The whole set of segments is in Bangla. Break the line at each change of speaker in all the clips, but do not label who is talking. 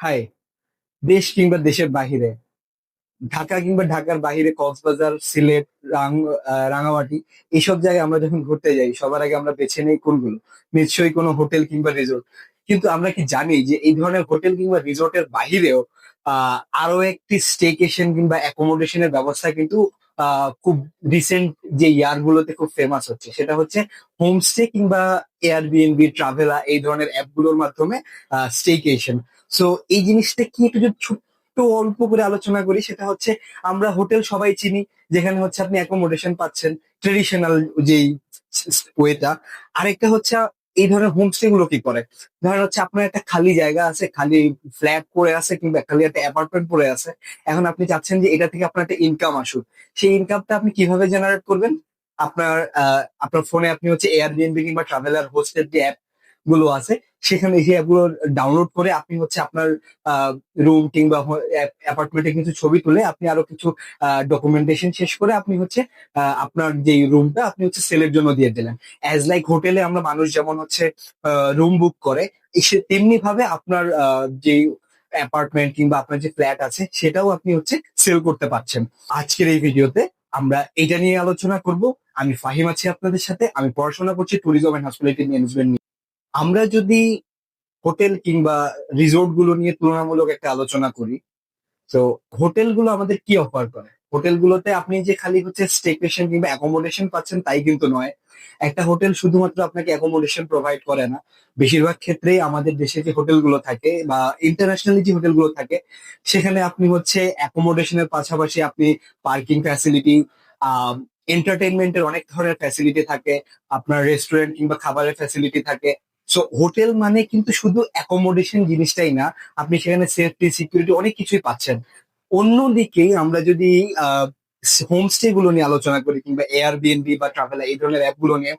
হাই, দেশ কিংবা দেশের বাহিরে, ঢাকা কিংবা ঢাকার বাহিরে, কক্সবাজার, সিলেট রাঙামাটি এইসব জায়গায় আমরা যখন ঘুরতে যাই, সবার আগে আমরা বেছে নেই কোনগুলো। নিশ্চয়ই কোনো হোটেল কিংবা রিসোর্ট কিন্তু আমরা কি জানি যে এই ধরনের হোটেল কিংবা রিসোর্টের বাহিরেও আরও একটি স্টেকেশন কিংবা অ্যাকোমোডেশনের ব্যবস্থা কিন্তু খুব রিসেন্ট যে ইয়ার গুলোতে খুব ফেমাস হচ্ছে। সেটা হচ্ছে হোমস্টে কিংবা এয়ারবিএনবি ট্রাভেলা এই ধরনের অ্যাপগুলোর মাধ্যমে স্টেকেশন সো এই জিনিসটা কি একটু যদি ছোট্ট অল্প করে আলোচনা করি, সেটা হচ্ছে আমরা হোটেল সবাই চিনি, যেখানে হচ্ছে আপনি অ্যাকোমোডেশন পাচ্ছেন ট্রেডিশনাল যেই ওয়েটা। আরেকটা হচ্ছে এই ধরনের হোমস্টে গুলো কি করে? ধরেন হচ্ছে আপনার একটা খালি জায়গা আছে, খালি ফ্ল্যাট পড়ে আছে কিংবা খালি একটা অ্যাপার্টমেন্ট পড়ে আছে। এখন আপনি চাচ্ছেন যে এটা থেকে আপনার একটা ইনকাম আসুক। সেই ইনকামটা আপনি কীভাবে জেনারেট করবেন? আপনার আপনার ফোনে আপনি হচ্ছে এয়ারবিএনবি কিংবা ট্রাভেলার হোস্টের যে অ্যাপ গুলো আছে। সেখানে সেই অ্যাপগুলো ডাউনলোড করে আপনি হচ্ছে আপনার রুম কিংবা অ্যাপার্টমেন্টে কিছু ছবি তুলে আপনি আরও কিছু ডকুমেন্টেশন শেষ করে আপনি হচ্ছে আপনার যে রুমটা আপনি হচ্ছে সেলের জন্য দিয়ে দিলেন। অ্যাজ লাইক হোটেলে আমরা মানুষ যেমন হচ্ছে রুম বুক করে, এসে- তেমনি ভাবে আপনার যে অ্যাপার্টমেন্ট কিংবা আপনার যে ফ্ল্যাট আছে সেটাও আপনি হচ্ছে সেল করতে পারছেন। আজকের এই ভিডিওতে আমরা এটা নিয়ে আলোচনা করব। আমি ফাহিম আছি আপনাদের সাথে। আমি পড়াশোনা করছি ট্যুরিজম এন্ড হসপিটালিটি ম্যানেজমেন্ট নিয়ে। আমরা যদি হোটেল কিংবা রিসোর্টগুলো নিয়ে তুলনামূলক একটা আলোচনা করি, তো হোটেলগুলো আমাদের কি অফার করে? হোটেল গুলোতে আপনি যে খালি হচ্ছে স্টেকেশন কিংবা অ্যাকোমোডেশন পাচ্ছেন তাই কিন্তু নয়। একটা হোটেল শুধুমাত্র আপনাকে অ্যাকোমোডেশন প্রোভাইড করে না। বেশিরভাগ ক্ষেত্রেই আমাদের দেশে যে হোটেলগুলো থাকে বা ইন্টারন্যাশনালি যে হোটেলগুলো থাকে, সেখানে আপনি হচ্ছে অ্যাকোমোডেশনের পাশাপাশি আপনি পার্কিং ফ্যাসিলিটি এন্টারটেনমেন্টের অনেক ধরনের ফ্যাসিলিটি থাকে। আপনার রেস্টুরেন্ট কিংবা খাবারের ফ্যাসিলিটি থাকে। সো হোটেল মানে কিন্তু শুধু অ্যাকোমোডেশন জিনিসটাই না আপনি সেখানে সেফটি সিকিউরিটি অনেক কিছুই পাচ্ছেন। অন্যদিকে আমরা যদি হোমস্টে গুলো নিয়ে আলোচনা করি কিংবা এয়ারবিএনবি বা ট্রাভেল এই ধরনের অ্যাপগুলো নিয়ে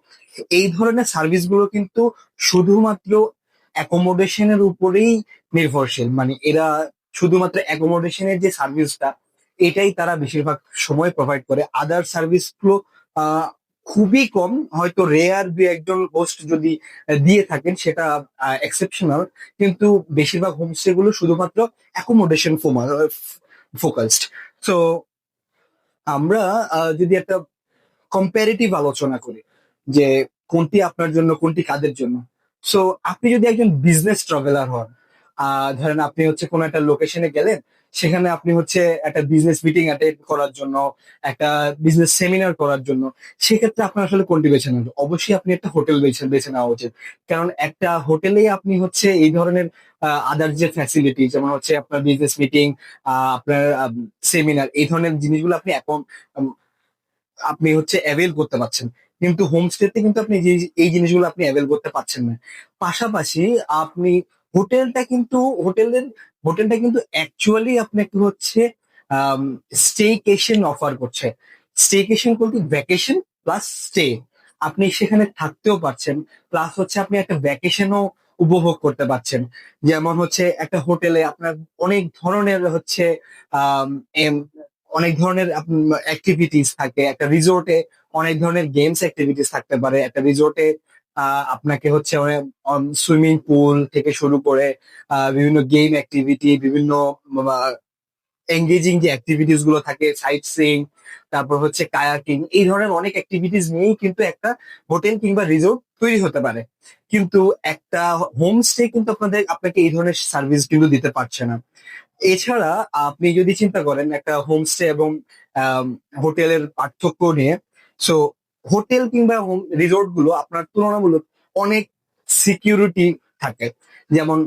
এই ধরনের সার্ভিসগুলো কিন্তু শুধুমাত্র অ্যাকোমোডেশনের উপরেই নির্ভরশীল। মানে এরা শুধুমাত্র অ্যাকোমোডেশনের যে সার্ভিসটা এটাই তারা বেশিরভাগ সময় প্রোভাইড করে। আদার সার্ভিসগুলো আহ, খুবই কম, হয়তো রেয়ার দু একজন হোস্ট যদি দিয়ে থাকেন সেটা এক্সেপশনাল কিন্তু বেশিরভাগ হোমস্টে গুলো শুধুমাত্র অ্যাকোমোডেশন ফোকাসড তো আমরা যদি একটা কম্পারেটিভ আলোচনা করি, যে কোনটি আপনার জন্য, কোনটি কাদের জন্য? সো আপনি যদি একজন বিজনেস ট্রাভেলার হন ধরেন আপনি হচ্ছে কোনো একটা লোকেশনে গেলেন সেখানে আপনি হচ্ছে একটা বিজনেস মিটিং অ্যাটেন্ড করার জন্য, একটা বিজনেস সেমিনার করার জন্য, সেক্ষেত্রে আপনার আসলে কোনটি বেছে নেবেন? অবশ্যই আপনি একটা হোটেল বেছে বেছে নেওয়া উচিত। কারণ একটা হোটেলেই আপনি হচ্ছে এই ধরনের আদার যে ফ্যাসিলিটি যেমন হচ্ছে আপনার বিজনেস মিটিং আপনার সেমিনার এই ধরনের জিনিসগুলো আপনি এখন আপনি হচ্ছে অ্যাভেল করতে পারছেন। কিন্তু হোমস্টেতে কিন্তু আপনি এই জিনিসগুলো আপনি অ্যাভেল করতে পারছেন না। পাশাপাশি আপনি হোটেলটা কিন্তু হোটেলের হোটেলটা কিন্তু অ্যাকচুয়ালি আপনাকে হচ্ছে স্টেকেশন অফার করছে। স্টেকেশন বলতে ভ্যাকেশন প্লাস স্টে আপনি সেখানে থাকতেও পারছেন প্লাস হচ্ছে আপনি একটা ভ্যাকেশনও উপভোগ করতে পারছেন। যেমন হচ্ছে একটা হোটেলে আপনার অনেক ধরনের হচ্ছে অনেক ধরনের অ্যাক্টিভিটিস থাকে। একটা রিসোর্টে অনেক ধরনের গেমস অ্যাক্টিভিটিস থাকতে পারে। একটা রিসোর্টে আপনাকে হচ্ছে সুইমিং পুল থেকে শুরু করে বিভিন্ন গেম অ্যাক্টিভিটি বিভিন্ন এঙ্গেজিং যে অ্যাক্টিভিটিসগুলো থাকে সাইট সিং তারপর হচ্ছে কায়াকিং এই ধরনের অনেক অ্যাক্টিভিটিস নিয়েই কিন্তু একটা হোটেল কিংবা রিসোর্ট তৈরি হতে পারে। কিন্তু একটা হোমস্টে কিন্তু আপনাদের, আপনাকে এই ধরনের সার্ভিস কিন্তু দিতে পারছে না। এছাড়া আপনি যদি চিন্তা করেন একটা হোমস্টে এবং হোটেলের পার্থক্য নিয়ে সো হোটেল কিংবা হোম রিসোর্টগুলো আপনার তুলনামূলক অনেক সিকিউরিটি থাকে। যেমন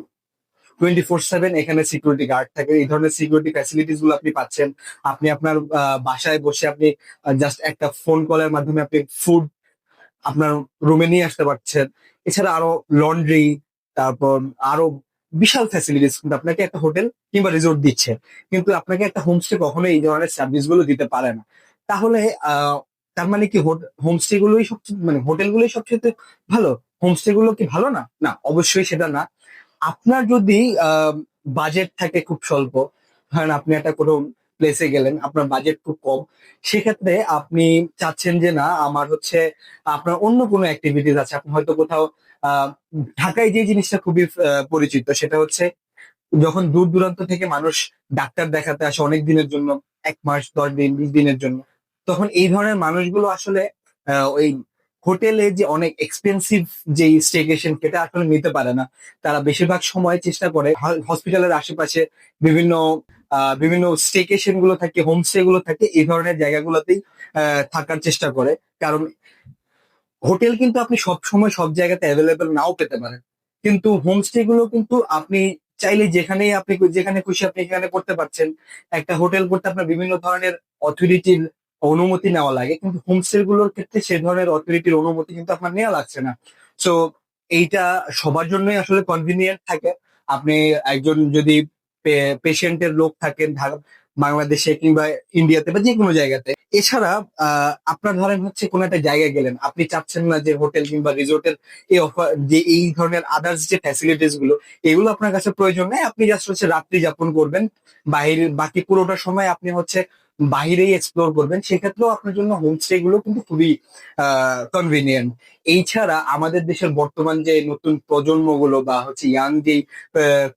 টোয়েন্টি ফোর সেভেন এখানে সিকিউরিটি গার্ড থাকে। এই ধরনের সিকিউরিটি ফ্যাসিলিটিসগুলো আপনি পাচ্ছেন। আপনি আপনার বাসায় বসে আপনি জাস্ট একটা ফোন কলের মাধ্যমে আপনি ফুড আপনার রুমে নিয়ে আসতে পারছেন। এছাড়া আরও লন্ড্রি তারপর আরও বিশাল ফ্যাসিলিটিস কিন্তু আপনাকে একটা হোটেল কিংবা রিসোর্ট দিচ্ছে। কিন্তু আপনাকে একটা হোমস্টে কখনো এই ধরনের সার্ভিসগুলো দিতে পারে না। তাহলে তার মানে কি হোমস্টে গুলোই সবচেয়ে মানে হোটেল গুলোই সবচেয়ে ভালো? হোমস্টে গুলো কি ভালো না? না, অবশ্যই সেটা না। আপনার যদি বাজেট থাকে খুব স্বল্প, ধরেন আপনি একটা কোনো প্লেসে গেলেন, আপনার বাজেট খুব কম, সেক্ষেত্রে আপনি চাচ্ছেন যে না, আমার হচ্ছে আপনার অন্য কোনো অ্যাক্টিভিটিস আছে। আপনি হয়তো কোথাও ঢাকায় যে জিনিসটা খুবই পরিচিত, সেটা হচ্ছে যখন দূর দূরান্ত থেকে মানুষ ডাক্তার দেখাতে আসে অনেক দিনের জন্য, এক মাস, দশ দিন, বিশ দিনের জন্য তখন এই ধরনের মানুষগুলো আসলে ওই হোটেলে যে অনেক এক্সপেন্সিভ যে স্টেকেশন সেটা আসলে নিতে পারে না। তারা বেশিরভাগ সময় চেষ্টা করে হসপিটালের আশেপাশে বিভিন্ন বিভিন্ন স্টেকেশনগুলো থাকে হোমস্টে গুলো থাকে, এই ধরনের জায়গাগুলোতেই থাকার চেষ্টা করে। কারণ হোটেল কিন্তু আপনি সব সময় সব জায়গাতে অ্যাভেলেবেল নাও পেতে পারেন। কিন্তু হোমস্টে গুলো কিন্তু আপনি চাইলে যেখানেই আপনি, যেখানে খুশি আপনি এখানে করতে পারছেন। একটা হোটেল করতে আপনার বিভিন্ন ধরনের অথরিটির অনুমতি নেওয়া লাগে। কিন্তু হোমস্টে গুলোর ক্ষেত্রে সে ধরনের অথরিটির অনুমতি কিন্তু আপনার নেওয়া লাগছে না। সো এইটা সবার জন্যই আসলে কনভিনিয়েন্ট থাকে। আপনি একজন যদি পেশেন্টের লোক থাকেন বাংলাদেশে কিংবা ইন্ডিয়াতে বা যে কোনো জায়গাতে, এছাড়া আপনার ধরেন হচ্ছে কোনো একটা জায়গায় গেলেন, আপনি চাচ্ছেন না যে হোটেল কিংবা রিসোর্টের এই অফার যে এই ধরনের আদার্স যে ফ্যাসিলিটিসগুলো, এগুলো আপনার কাছে প্রয়োজন নেই। আপনি জাস্ট হচ্ছে রাত্রি যাপন করবেন। বাহির, বাকি পুরোটা সময় আপনি হচ্ছে বাইরেই এক্সপ্লোর করবেন, সেক্ষেত্রেও আপনার জন্য হোমস্টে গুলো কিন্তু খুবই কনভিনিয়েন্ট এই ছাড়া আমাদের দেশের বর্তমান যে নতুন প্রজন্মগুলো বা হচ্ছে ইয়াং যেই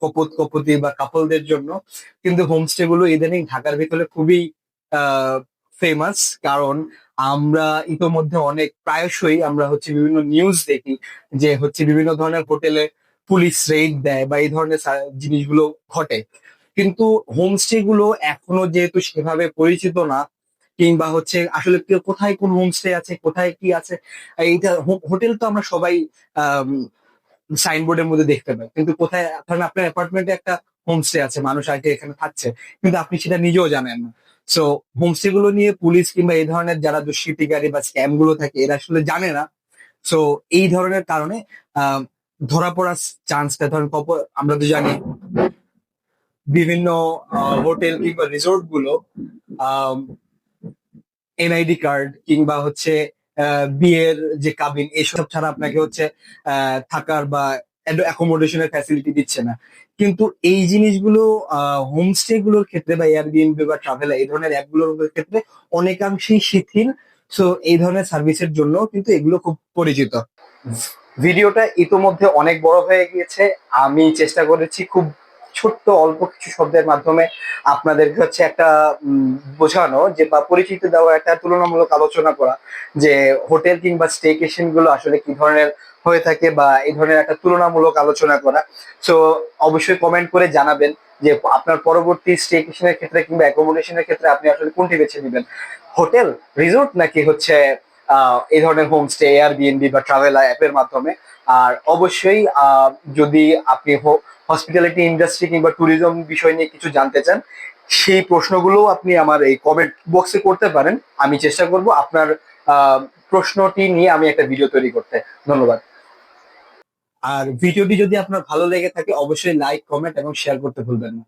কপত কপতি বা কাপলদের জন্য, কিন্তু হোমস্টে গুলো ইদানিং ঢাকার ভিতরে খুবই ফেমাস কারণ আমরা ইতোমধ্যে অনেক, প্রায়শই আমরা হচ্ছে বিভিন্ন নিউজ দেখি যে হচ্ছে বিভিন্ন ধরনের হোটেলে পুলিশ রেড দেয় বা এই ধরনের জিনিসগুলো ঘটে। কিন্তু হোমস্টে গুলো এখনও যেহেতু সেভাবে পরিচিত না, কিংবা হচ্ছে আসলে কোথায় কোন হোমস্টে আছে, কোথায় কি আছে, এইটা হোটেল তো আমরা সবাই সাইনবোর্ডের মধ্যে দেখতে পাই। কিন্তু কোথায় ধরেন আপনার অ্যাপার্টমেন্টে একটা হোমস্টে আছে, মানুষ আগে এখানে থাকছে, কিন্তু আপনি সেটা নিজেও জানেন না। সো হোমস্টে গুলো নিয়ে পুলিশ কিংবা এই ধরনের যারা দুষ্কৃতিকারী বা স্ক্যামগুলো থাকে, এরা আসলে জানে না। সো এই ধরনের কারণে ধরা পড়ার চান্সটা ধরেন আমরা তো জানি বিভিন্ন হোটেল কিংবা রিসোর্টগুলো এনআইডি কার্ড কিংবা হচ্ছে বিয়ের যে কাবিন এসব ছাড়া আপনাকে হচ্ছে থাকার বা অ্যাকোমোডেশনের ফ্যাসিলিটি দিচ্ছে না। কিন্তু এই জিনিসগুলো হোমস্টে গুলোর ক্ষেত্রে বা এয়ারবিএনবি বা ট্রাভেল এই ধরনের অ্যাপগুলোর ক্ষেত্রে অনেকাংশেই শিথিল। সো এই ধরনের সার্ভিসের জন্য কিন্তু এগুলো খুব পরিচিত। ভিডিওটা ইতোমধ্যে অনেক বড় হয়ে গিয়েছে। আমি চেষ্টা করেছি খুব ছোট্ট, অল্প কিছু শব্দের মাধ্যমে আপনাদেরকে হচ্ছে একটা বোঝানো যে বা পরিচিত দেওয়া একটা তুলনামূলক আলোচনা করা যে হোটেল কিংবা স্টেকেশনগুলো আসলে কি ধরনের হয়ে থাকে বা এই ধরনের একটা তুলনামূলক আলোচনা করা। সো অবশ্যই কমেন্ট করে জানাবেন যে আপনার পরবর্তী স্টেকেশনের ক্ষেত্রে কিংবা অ্যাকোমোডেশনের ক্ষেত্রে আপনি আসলে কোনটি বেছে নেবেন। হোটেল রিসোর্ট নাকি হচ্ছে এই ধরনের হোমস্টে এয়ারবিএনবি বা ট্রাভেল অ্যাপের মাধ্যমে। আর অবশ্যই যদি আপনি হসপিটালিটি ইন্ডাস্ট্রি কিংবা ট্যুরিজম বিষয় নিয়ে কিছু জানতে চান, সেই প্রশ্নগুলো আপনি আমার এই কমেন্ট বক্সে করতে পারেন। আমি চেষ্টা করব আপনার প্রশ্নটি নিয়ে আমি একটা ভিডিও তৈরি করতে। ধন্যবাদ। আর ভিডিওটি যদি আপনার ভালো লেগে থাকে, অবশ্যই লাইক কমেন্ট এবং শেয়ার করতে ভুলবেন না।